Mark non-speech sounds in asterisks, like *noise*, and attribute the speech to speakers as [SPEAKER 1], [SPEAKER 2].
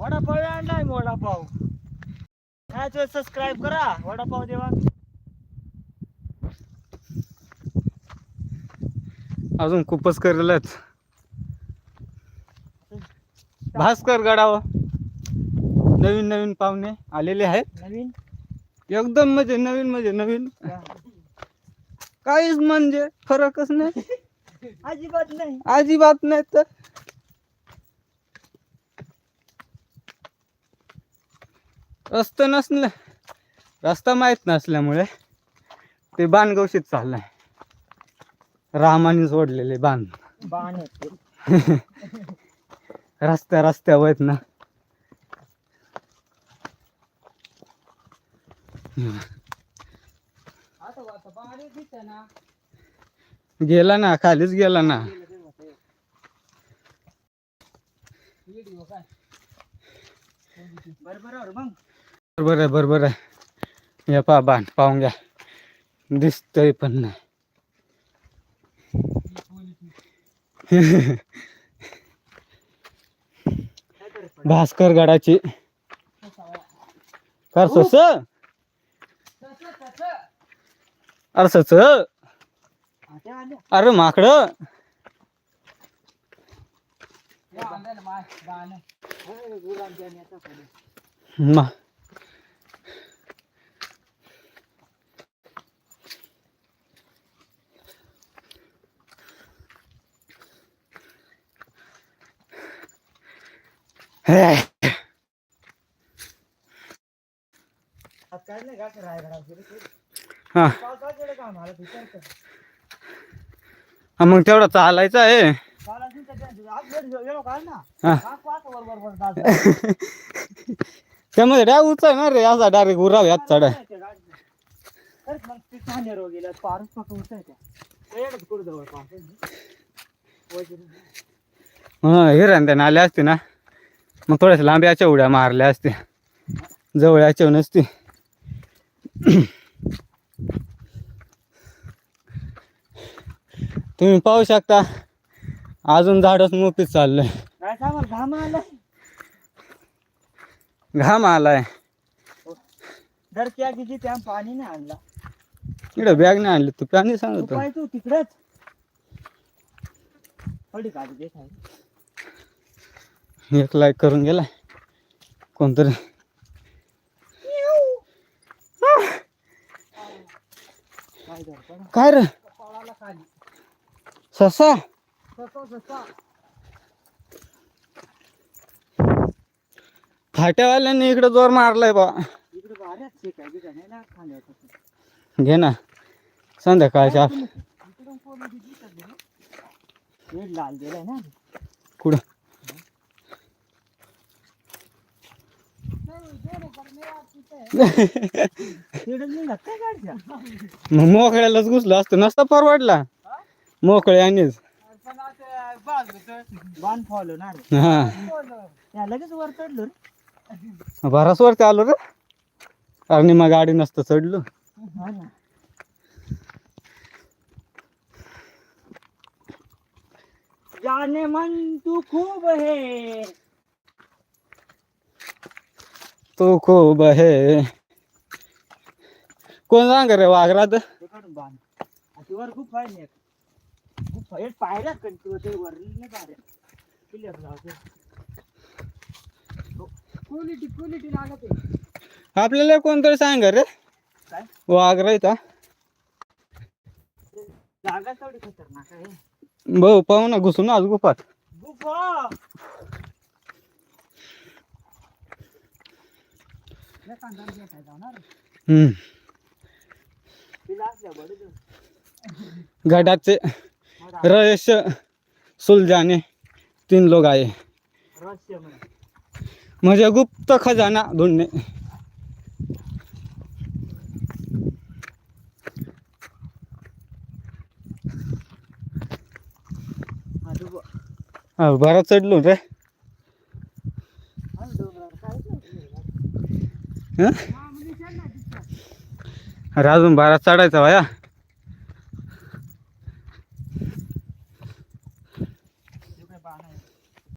[SPEAKER 1] वडापाव आणलाय वडापाव. काय सबस्क्राईब करा. वडापाव देवा.
[SPEAKER 2] अजून खूपच करेलच भास्कर गडावर नवीन नवीन पाहुणे आलेले आहेत.
[SPEAKER 1] नवीन?
[SPEAKER 2] एकदम म्हणजे नवीन म्हणजे नवीन. काहीच म्हणजे फरकच नाही. *laughs*
[SPEAKER 1] अजिबात नाही.
[SPEAKER 2] अजिबात नाही तर रस्ता नसलं रस्ता माहीत नसल्यामुळे ते बाणगवशीत चाललंय. रामाने सोडलेले बाण.
[SPEAKER 1] बाण. *laughs*
[SPEAKER 2] रस्त्या रस्त्यावर आहेत ना. गेला ना खालीच गेला ना.
[SPEAKER 1] बरोबर मग
[SPEAKER 2] बरोबर आहे बरोबर आहे. या पा बाण पाहून घ्या. दिसतंय पण नाही. भास्कर गडाची. करसोस अरसच
[SPEAKER 1] आता आल्या
[SPEAKER 2] अरे माकड. मा हे,
[SPEAKER 1] आज काय नाही का रायगडावर गेले ते.
[SPEAKER 2] हा
[SPEAKER 1] पावसाळ्याकडे काम आलं विचार कर
[SPEAKER 2] हा, मग तेवढा चालायचा आहे
[SPEAKER 1] काल असेल तर त्या- आज वेळ गेलो काल ना
[SPEAKER 2] हा.
[SPEAKER 1] हा, हा. मग तेवढा चालायचा आहे.
[SPEAKER 2] त्यामध्ये डाय उचाय ना रे असा डायरेक्ट उराव यात चढाय
[SPEAKER 1] हिरण त्या
[SPEAKER 2] नाले आले असते ना. मग थोड्याशा लांब याच्या उड्या मारल्या असते जवळ याच्या नसते. तुम्ही पाहू शकता अजून झाडच मोठीच चाललंय.
[SPEAKER 1] घाम आलाय?
[SPEAKER 2] घाम आलाय.
[SPEAKER 1] पाणी नाही आणला.
[SPEAKER 2] इकडे बॅग नाही आणली तू पाणी सांगतो.
[SPEAKER 1] तिकडेच.
[SPEAKER 2] एक लाईक करून गेलाय. कोणतरी.
[SPEAKER 1] काय
[SPEAKER 2] रे? ससा? फाट्यावाल्याने इकडे जोर मारलाय बा. घे ना. संध्याकाळच्या कुठं
[SPEAKER 1] तिकडे नाही जात काय गाडीच्या
[SPEAKER 2] मग मोकळ्यालाच घुसलं असतं नसता परवडला. मोकळे हा.
[SPEAKER 1] वर रे
[SPEAKER 2] बराच वरती आलो रे. कारण मग गाडी नसतं चढलो.
[SPEAKER 1] जाने मन तू खूप हे.
[SPEAKER 2] तो खूप आहे. कोण सांग रे वाघरात?
[SPEAKER 1] ते काढून बाण अशी वर खूप पाहिजे खूप पाय पायऱ्या कंटिन्यू ते वर नाही पायऱ्या क्लिअर लावते क्वालिटी क्वालिटी लागत आहे
[SPEAKER 2] आपल्याला कोणतरी सांग रे.
[SPEAKER 1] काय
[SPEAKER 2] वाघरा इथं.
[SPEAKER 1] जागा तेवढी खतरनाक आहे.
[SPEAKER 2] भाऊ पाहू ना घुसून आज गुफात.
[SPEAKER 1] गुफा?
[SPEAKER 2] गडाचे रहस्य सुलझाने तीन लोग आए
[SPEAKER 1] म्हणजे
[SPEAKER 2] मुझे गुप्त खजाना ढूंढने हा बरं चढलो रे
[SPEAKER 1] हा डोंगरावर काय
[SPEAKER 2] हं? अरे अजून बारा चढायचा वाया